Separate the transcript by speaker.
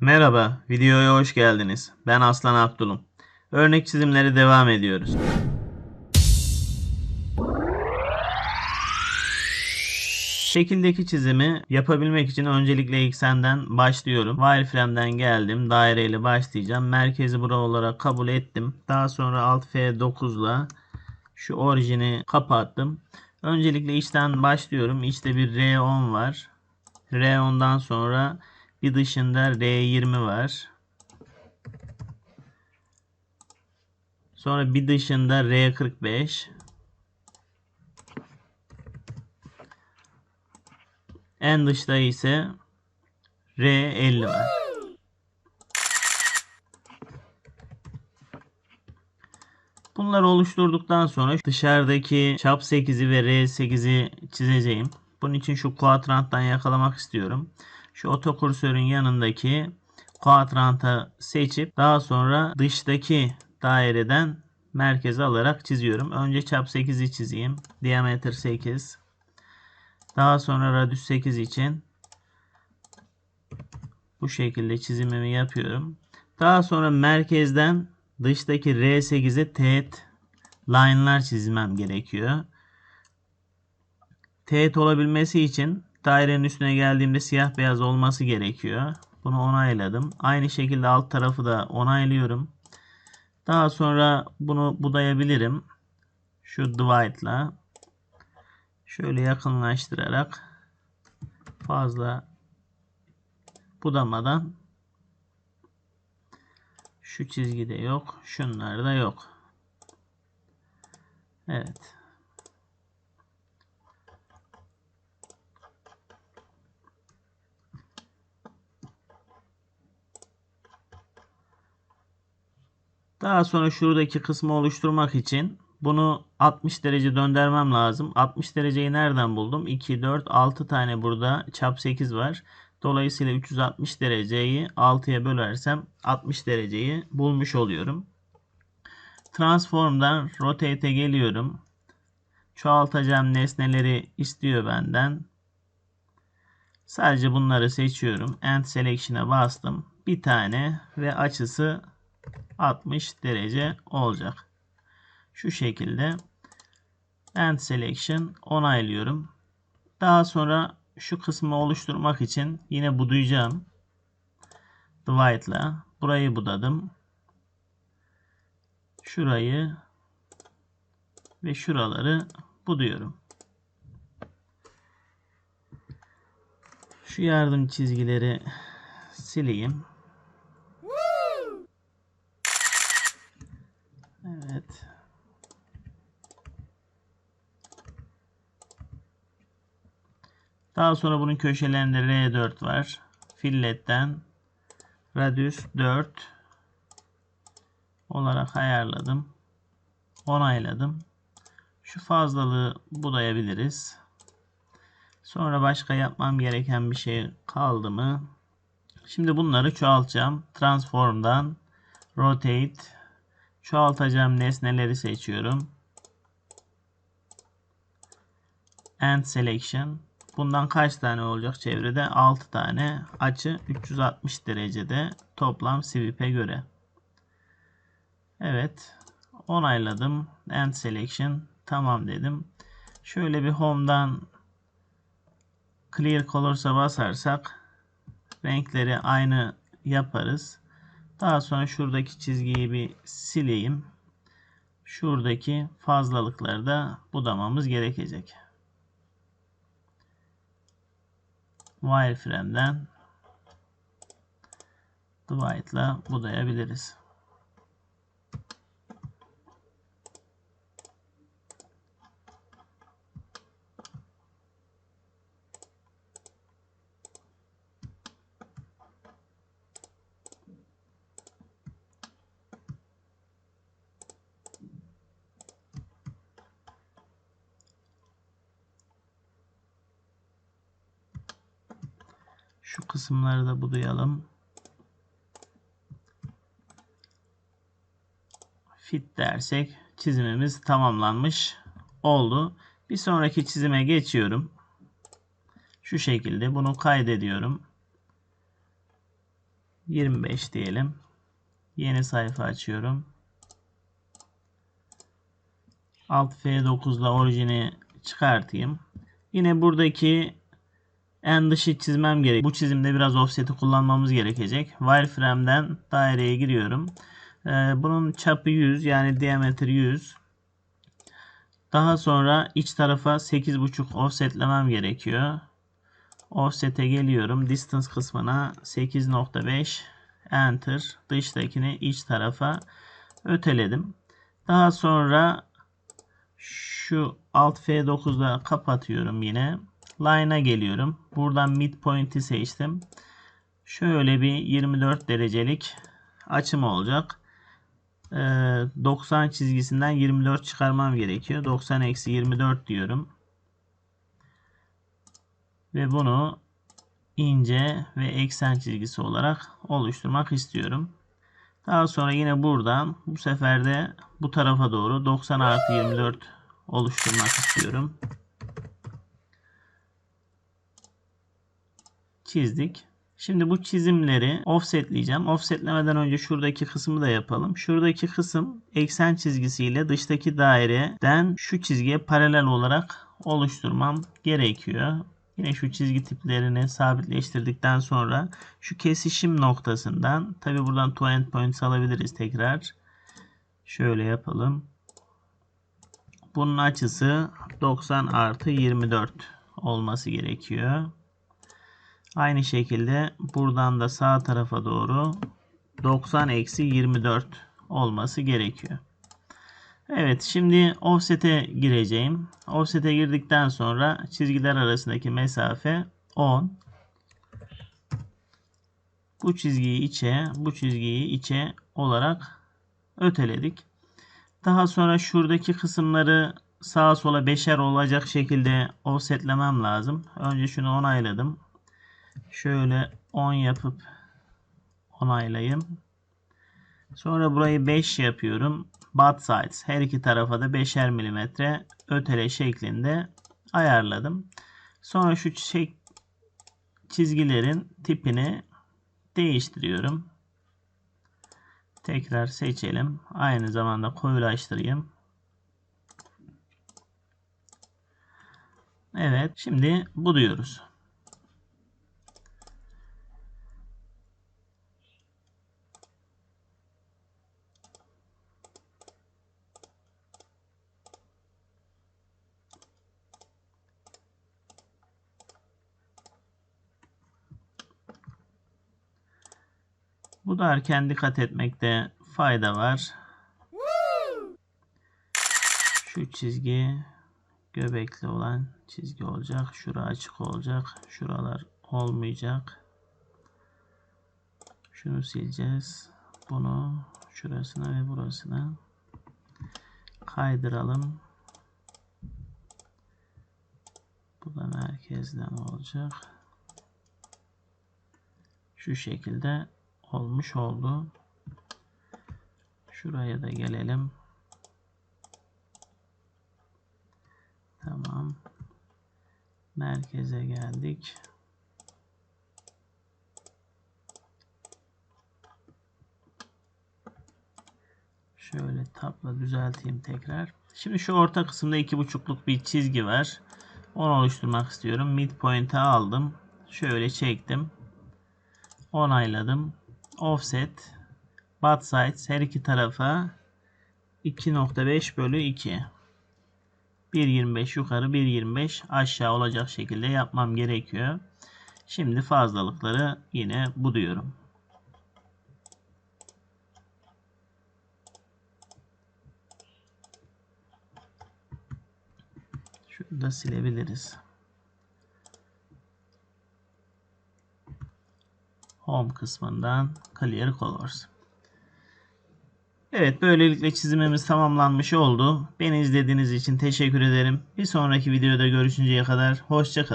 Speaker 1: Merhaba, videoya hoş geldiniz. Ben Aslan Abdulum. Örnek çizimleri devam ediyoruz. Şekildeki çizimi yapabilmek için öncelikle eksenden başlıyorum. Wireframe'den geldim. Daireyle başlayacağım. Merkezi bura olarak kabul ettim. Daha sonra Alt F9 ile şu orijini kapattım. Öncelikle içten başlıyorum. İçte bir R10 var. R10'dan sonra bir dışında R20 var. Sonra bir dışında R45. En dışta ise R50 var. Bunları oluşturduktan sonra dışarıdaki çap 8'i ve R8'i çizeceğim. Bunun için şu kuadranttan yakalamak istiyorum. Şu otokursörün yanındaki kuadranta seçip daha sonra dıştaki daireden merkeze alarak çiziyorum. Önce çap 8'i çizeyim. Diameter 8. Daha sonra radius 8 için bu şekilde çizimimi yapıyorum. Daha sonra merkezden dıştaki R8'e teğet line'lar çizmem gerekiyor. Teğet olabilmesi için dairenin üstüne geldiğimde siyah beyaz olması gerekiyor. Bunu onayladım. Aynı şekilde alt tarafı da onaylıyorum. Daha sonra bunu budayabilirim. Şu divide'la şöyle yakınlaştırarak fazla budamadan şu çizgide yok. Şunlar da yok. Evet. Daha sonra şuradaki kısmı oluşturmak için bunu 60 derece döndürmem lazım. 60 dereceyi nereden buldum? 2, 4, 6 tane burada çap 8 var. Dolayısıyla 360 dereceyi 6'ya bölersem 60 dereceyi bulmuş oluyorum. Transform'dan Rotate'e geliyorum. Çoğaltacağım nesneleri istiyor benden. Sadece bunları seçiyorum. End Selection'a bastım. Bir tane ve açısı 60 derece olacak. Şu şekilde End Selection onaylıyorum. Daha sonra şu kısmı oluşturmak için yine budayacağım. Divide'la burayı budadım. Şurayı ve şuraları buduyorum. Şu yardım çizgileri sileyim. Evet. Daha sonra bunun köşelerinde R4 var. Filletten radius 4 olarak ayarladım. Onayladım. Şu fazlalığı budayabiliriz. Sonra başka yapmam gereken bir şey kaldı mı? Şimdi bunları çoğaltacağım. Transform'dan rotate çoğaltacağım nesneleri seçiyorum. End selection. Bundan kaç tane olacak çevrede? 6 tane. Açı 360 derecede toplam sweep'e göre. Evet. Onayladım. End selection. Tamam dedim. Şöyle bir home'dan clear colors'a basarsak renkleri aynı yaparız. Daha sonra şuradaki çizgiyi bir sileyim. Şuradaki fazlalıkları da budamamız gerekecek. Wireframe'den Divide'la budayabiliriz. Şu kısımları da budayalım. Fit dersek çizimimiz tamamlanmış oldu. Bir sonraki çizime geçiyorum. Şu şekilde bunu kaydediyorum. 25 diyelim. Yeni sayfa açıyorum. Alt F9 ile orijini çıkartayım. Yine buradaki en dışı çizmem gerek. Bu çizimde biraz offset'i kullanmamız gerekecek. Wireframe'den daireye giriyorum. Ee, bunun çapı 100 yani diameter 100. Daha sonra iç tarafa 8.5 offsetlemem gerekiyor. Offset'e geliyorum. Distance kısmına 8.5 Enter. Dıştakini iç tarafa öteledim. Daha sonra şu alt F9'da kapatıyorum yine. Line'a geliyorum. Buradan midpoint'i seçtim. Şöyle bir 24 derecelik açım olacak. 90 çizgisinden 24 çıkarmam gerekiyor. 90 eksi 24 diyorum. Ve bunu ince ve eksen çizgisi olarak oluşturmak istiyorum. Daha sonra yine buradan bu sefer de bu tarafa doğru 90 artı 24 oluşturmak istiyorum. Çizdik. Şimdi bu çizimleri offsetleyeceğim. Offsetlemeden önce şuradaki kısmı da yapalım. Şuradaki kısım eksen çizgisiyle dıştaki daireden şu çizgiye paralel olarak oluşturmam gerekiyor. Yine şu çizgi tiplerini sabitleştirdikten sonra şu kesişim noktasından tabi buradan to end points alabiliriz tekrar. Şöyle yapalım. Bunun açısı 90 artı 24 olması gerekiyor. Aynı şekilde buradan da sağ tarafa doğru 90 eksi 24 olması gerekiyor. Evet şimdi offset'e gireceğim. Offset'e girdikten sonra çizgiler arasındaki mesafe 10. Bu çizgiyi içe, bu çizgiyi içe olarak öteledik. Daha sonra şuradaki kısımları sağa sola beşer olacak şekilde offsetlemem lazım. Önce şunu onayladım. Şöyle 10 yapıp onaylayayım. Sonra burayı 5 yapıyorum. Butt sides her iki tarafa da 5'er milimetre ötele şeklinde ayarladım. Sonra şu çiçek çizgilerin tipini değiştiriyorum. Tekrar seçelim. Aynı zamanda koyulaştırayım. Evet. Şimdi bu diyoruz. Bu da erken dikkat etmekte fayda var. Şu çizgi göbekli olan çizgi olacak. Şura açık olacak. Şuralar olmayacak. Şunu sileceğiz. Bunu şurasına ve burasına kaydıralım. Bu da merkezden olacak. Şu şekilde olmuş oldu. Şuraya da gelelim. Tamam. Merkeze geldik. Şöyle tapla düzelteyim tekrar. Şimdi şu orta kısımda iki buçukluk bir çizgi var. Onu oluşturmak istiyorum. Midpoint'e aldım. Şöyle çektim. Onayladım offset butt sides her iki tarafa 2.5 bölü 2 1.25 yukarı 1.25 aşağı olacak şekilde yapmam gerekiyor. Şimdi fazlalıkları yine bu diyorum. Şurada silebiliriz. Home kısmından Clear Colors. Evet böylelikle çizimimiz tamamlanmış oldu. Beni izlediğiniz için teşekkür ederim. Bir sonraki videoda görüşünceye kadar hoşçakalın.